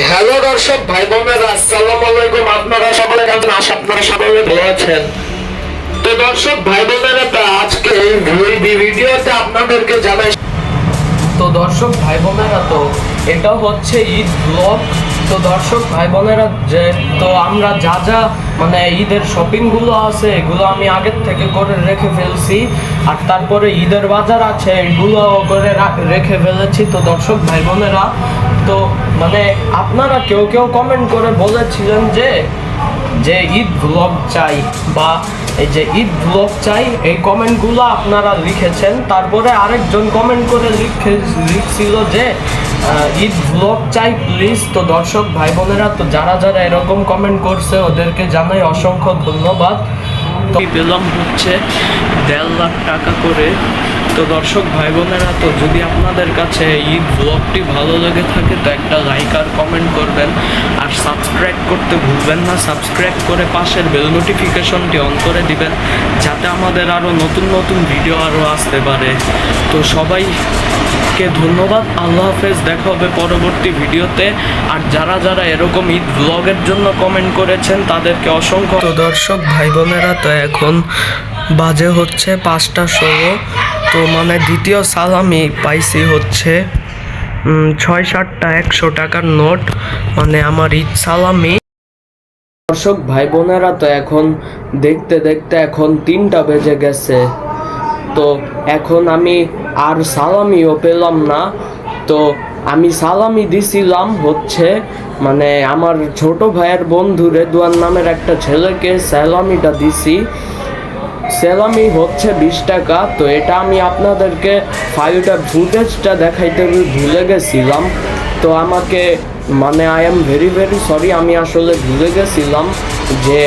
Hello দর্শক, ভাই বোনেরা, আসসালামু আলাইকুম। আপনারা সকলে কেমন আশা আপনারা সকলে ভালো আছেন? তো দর্শক, ভাই বোনেরা আজকে এই ভিডিওতে আপনাদেরকে জানাই তো দর্শক, ভাই বোনেরা, তো এটা হচ্ছে ঈদ ব্লগ। তো দর্শক ভাই বোনেরা যে তো আমরা যা যা মানে ঈদের শপিংগুলো আছে, এগুলো আমি আগের থেকে করে রেখে ফেলছি। আর তারপরে ঈদের বাজার আছে এগুলো করে রেখে ফেলেছি। তো দর্শক ভাই বোনেরা তো মানে আপনারা কেউ কেউ কমেন্ট করে বলেছিলেন যে যে ঈদ ব্লগ চাই বা এই যে ঈদ ব্লগ চাই, এই কমেন্টগুলো আপনারা লিখেছেন। তারপরে আরেকজন কমেন্ট করে লিখে, লিখছিল যে ঈদ ব্লগ চাই প্লিজ তো দর্শক, ভাই বোনেরা, তো যারা যারা এরকম কমেন্ট করছে, ওদেরকে জানাই অসংখ্য ধন্যবাদ। তো পেলাম হচ্ছে দেড় লাখ টাকা করে। তো দর্শক, ভাই বোনেরা, তো যদি আপনাদের কাছে ঈদ ব্লগটি ভালো লেগে থাকে, তো একটা লাইক আর কমেন্ট করবেন। আর সাবস্ক্রাইব করতে ভুলবেন না। সাবস্ক্রাইব করে পাশের বেল নোটিফিকেশনটি অন করে দিবেন, যাতে আমাদের আরও নতুন নতুন ভিডিও আরও আসতে পারে। তো সবাইকে ধন্যবাদ। আল্লাহ হাফেজ দেখা হবে পরবর্তী ভিডিওতে। আর যারা যারা এরকম ঈদ ব্লগের জন্য কমেন্ট করেছেন তাদেরকে অসংখ্য তো দর্শক ভাই বোনেরা তো এখন বাজে হচ্ছে পাঁচটা ষোলো। তো মানে দ্বিতীয় সালামি পাইছি হচ্ছে ছয় সাতটা একশো টাকার নোট। মানে আমার ঈদ সালামি দর্শক ভাই বোনেরা তো এখন দেখতে দেখতে এখন তিনটা বেজে গেছে। তো এখন আমি আর সালামিও পেলাম না। তো আমি সালামি দিছিলাম হচ্ছে মানে আমার ছোট ভাইয়ের বন্ধু রেদুয়ান নামের একটা ছেলেকে সালামিটা দিছি। সেলামি হচ্ছে বিশ টাকা, তো এটা আমি আপনাদেরকে ফাইলটা ফুটেজটা দেখাইতে ভুলে গেছিলাম। তো আমাকে মানে I am very very sorry আমি আসলে ভুলে গেছিলাম যে